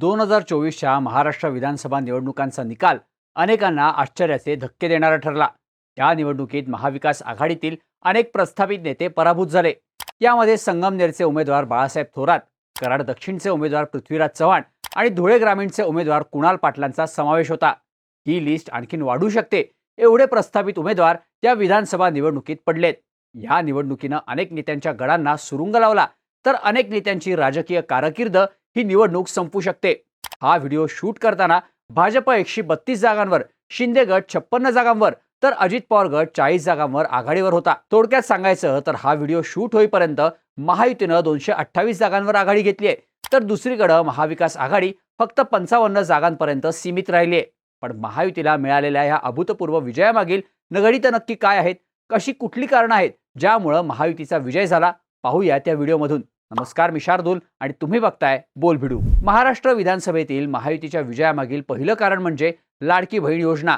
दोन हजार चोवीसच्या महाराष्ट्र विधानसभा निवडणुकांचा निकाल अनेकांना आश्चर्याचे धक्के देणारा ठरला. या निवडणुकीत महाविकास आघाडीतील अनेक प्रस्थापित नेते पराभूत झाले. यामध्ये संगमनेरचे उमेदवार बाळासाहेब थोरात कराड दक्षिणचे उमेदवार पृथ्वीराज चव्हाण आणि धुळे ग्रामीणचे उमेदवार कुणाल पाटलांचा समावेश होता. ही लिस्ट आणखीन वाढू शकते एवढे प्रस्थापित उमेदवार या विधानसभा निवडणुकीत पडलेत. या निवडणुकीनं अनेक नेत्यांच्या गडांना सुरुंग लावला तर अनेक नेत्यांची राजकीय कारकीर्द ही निवडणूक संपू शकते. हा व्हिडिओ शूट करताना भाजप एकशे बत्तीस जागांवर शिंदे गट छप्पन्न जागांवर तर अजित पवार गट चाळीस जागांवर आघाडीवर होता. थोडक्यात सांगायचं तर हा व्हिडिओ शूट होईपर्यंत महायुतीनं दोनशे अठ्ठावीस जागांवर आघाडी घेतली आहे तर दुसरीकडं महाविकास आघाडी फक्त पंचावन्न जागांपर्यंत सीमित राहिली आहे पण महायुतीला मिळालेल्या या अभूतपूर्व विजयामागील नगडीत नक्की काय आहेत? कशी कुठली कारणं आहेत? ज्यामुळं महायुतीचा विजय झाला? पाहूया त्या व्हिडिओमधून. नमस्कार मी शार्दूल आणि तुम्ही बघताय बोल भिडू. महाराष्ट्र विधानसभेतील महायुतीच्या विजयामागील पहिलं कारण म्हणजे लाडकी बहीण योजना.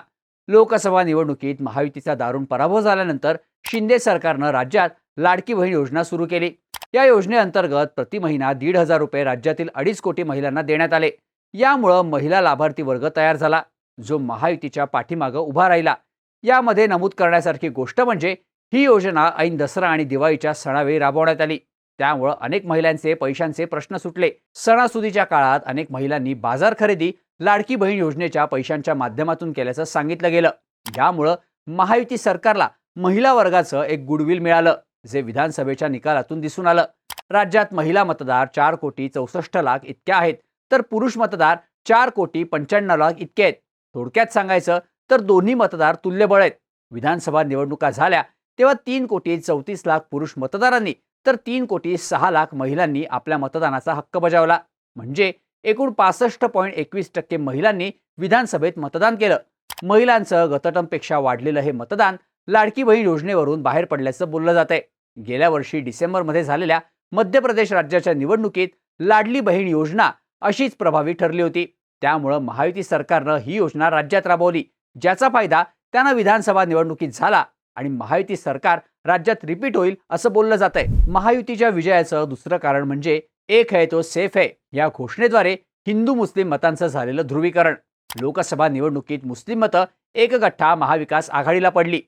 लोकसभा निवडणुकीत महायुतीचा दारुण पराभव झाल्यानंतर शिंदे सरकारनं राज्यात लाडकी बहीण योजना सुरू केली. या योजनेअंतर्गत प्रति महिना दीड हजार रुपये राज्यातील अडीच कोटी महिलांना देण्यात आले. यामुळं महिला लाभार्थी वर्ग तयार झाला जो महायुतीच्या पाठीमागं उभा राहिला. यामध्ये नमूद करण्यासारखी गोष्ट म्हणजे ही योजना ऐन दसरा आणि दिवाळीच्या सणावेळी राबवण्यात आली. त्यामुळं अनेक महिलांचे पैशांचे प्रश्न सुटले. सणासुदीच्या काळात अनेक महिलांनी बाजार खरेदी लाडकी बहीण योजनेच्या पैशांच्या माध्यमातून केल्याचं सांगितलं गेलं. यामुळं महायुती सरकारला महिला वर्गाचं एक गुडविल मिळालं जे विधानसभेच्या निकालातून दिसून आलं. राज्यात महिला मतदार चार कोटी चौसष्ट लाख इतक्या आहेत तर पुरुष मतदार चार कोटी पंच्याण्णव लाख इतके आहेत. थोडक्यात सांगायचं तर दोन्ही मतदार तुल्यबळ आहेत. विधानसभा निवडणुका झाल्या तेव्हा तीन कोटी चौतीस लाख पुरुष मतदारांनी तर तीन कोटी सहा लाख महिलांनी आपल्या मतदानाचा हक्क बजावला. म्हणजे एकूण पासष्ट पॉईंट एकवीस टक्के महिलांनी विधानसभेत मतदान केलं. महिलांचं गतटमपेक्षा वाढलेलं हे मतदान लाडकी बहीण योजनेवरून बाहेर पडल्याचं बोललं जात आहे गेल्या वर्षी डिसेंबरमध्ये झालेल्या मध्य प्रदेश राज्याच्या निवडणुकीत लाडली बहीण योजना अशीच प्रभावी ठरली होती. त्यामुळं महायुती सरकारनं ही योजना राज्यात राबवली. ज्याचा फायदा त्यांना विधानसभा निवडणुकीत झाला आणि महायुती सरकार राज्यात रिपीट होईल असं बोललं जात आहे महायुतीच्या विजयाचं दुसरं कारण म्हणजे एक है तो सेफ है या घोषणेद्वारे हिंदू मुस्लिम मतांचं झालेलं ध्रुवीकरण. लोकसभा निवडणुकीत मुस्लिम मतं एक गठ्ठा महाविकास आघाडीला पडली.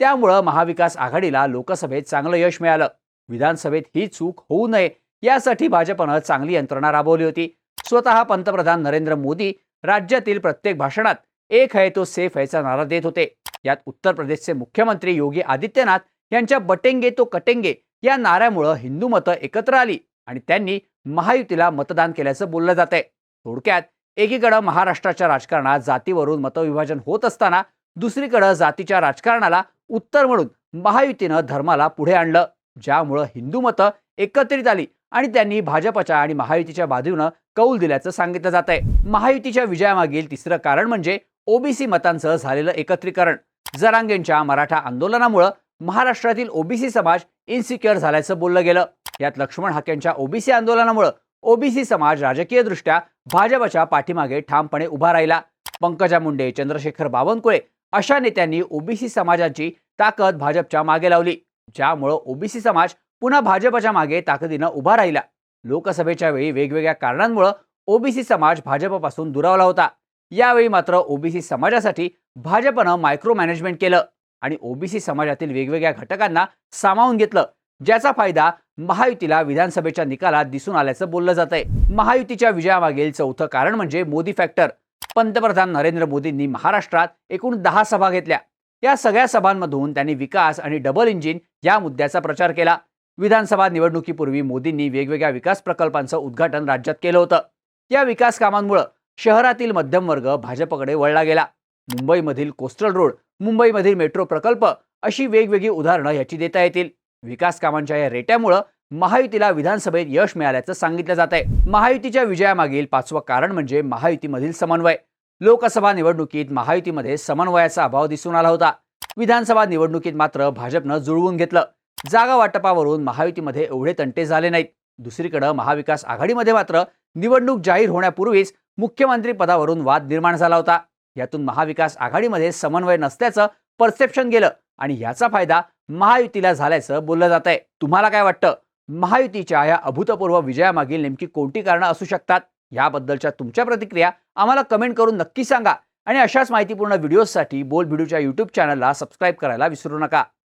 त्यामुळं महाविकास आघाडीला लोकसभेत चांगलं यश मिळालं. विधानसभेत ही चूक होऊ नये यासाठी भाजपनं चांगली यंत्रणा राबवली होती. स्वतः पंतप्रधान नरेंद्र मोदी राज्यातील प्रत्येक भाषणात एक है तो सेफ आहेचा नारा देत होते. यात उत्तर प्रदेशचे मुख्यमंत्री योगी आदित्यनाथ यांच्या बटेंगे तो कटेंगे या नाऱ्यामुळं हिंदू मतं एकत्र आली आणि त्यांनी महायुतीला मतदान केल्याचं बोललं जात आहे थोडक्यात एकीकडं महाराष्ट्राच्या राजकारणात जातीवरून मतविभाजन होत असताना दुसरीकडं जातीच्या राजकारणाला उत्तर म्हणून महायुतीनं धर्माला पुढे आणलं ज्यामुळं हिंदू मतं एकत्रित आली आणि त्यांनी भाजपच्या आणि महायुतीच्या बाजूनं कौल दिल्याचं सांगितलं जात आहे महायुतीच्या विजयामागील तिसरं कारण म्हणजे ओबीसी मतांचं झालेलं एकत्रीकरण. जरांगेंच्या मराठा आंदोलनामुळं महाराष्ट्रातील ओबीसी समाज इन्सिक्युअर झाल्याचं बोललं गेलं. यात लक्ष्मण हाकेंच्या ओबीसी आंदोलनामुळं ओबीसी समाज राजकीयदृष्ट्या भाजपच्या पाठीमागे ठामपणे उभा राहिला. पंकजा मुंडे चंद्रशेखर बावनकुळे अशा नेत्यांनी ओबीसी समाजाची ताकद भाजपच्या मागे लावली. ज्यामुळं ओबीसी समाज पुन्हा भाजपच्या मागे ताकदीनं उभा राहिला. लोकसभेच्या वेळी वेगवेगळ्या कारणांमुळं ओबीसी समाज भाजपपासून दुरावला होता. यावेळी मात्र ओबीसी समाजासाठी भाजपनं मायक्रो मॅनेजमेंट केलं. आणि ओबीसी समाजातील वेगवेगळ्या घटकांना सामावून घेतलं ज्याचा फायदा महायुतीला विधानसभेच्या निकालात दिसून आल्याचं बोललं जात आहे महायुतीच्या विजयामागील चौथं कारण म्हणजे मोदी फॅक्टर पंतप्रधान नरेंद्र मोदींनी महाराष्ट्रात एकूण दहा सभा घेतल्या. या सगळ्या सभांमधून त्यांनी विकास आणि डबल इंजिन या मुद्द्याचा प्रचार केला. विधानसभा निवडणुकीपूर्वी मोदींनी वेगवेगळ्या विकास प्रकल्पांचं उद्घाटन राज्यात केलं होतं. या विकास कामांमुळं शहरातील मध्यम वर्ग भाजपकडे वळला गेला. मुंबईमधील कोस्टल रोड मुंबईमधील मेट्रो प्रकल्प अशी वेगवेगळी उदाहरणं याची देता येतील. विकास कामांच्या या रेट्यामुळं महायुतीला विधानसभेत यश मिळाल्याचं सांगितलं जात आहे महायुतीच्या विजयामागील पाचवं कारण म्हणजे महायुतीमधील समन्वय. लोकसभा निवडणुकीत महायुतीमध्ये समन्वयाचा अभाव दिसून आला होता. विधानसभा निवडणुकीत मात्र भाजपनं जुळवून घेतलं. जागा वाटपावरून महायुतीमध्ये एवढे तंटे झाले नाहीत. दुसरीकडे महाविकास आघाडीमध्ये मात्र निवडणूक जाहीर होण्यापूर्वीच मुख्यमंत्री पदावरून वाद निर्माण झाला होता. यातून महाविकास आघाडीमध्ये समन्वय नसल्याचं परसेप्शन गेलं आणि याचा फायदा महायुतीला झाल्याचं बोललं जात आहे तुम्हाला काय वाटतं? महायुतीच्या या अभूतपूर्व विजयामागील नेमकी कोणती कारणं असू शकतात? याबद्दलच्या तुमच्या प्रतिक्रिया आम्हाला कमेंट करून नक्की सांगा आणि अशाच माहितीपूर्ण व्हिडिओजसाठी बोल व्हिडिओच्या यूट्यूब चॅनलला सबस्क्राईब करायला विसरू नका.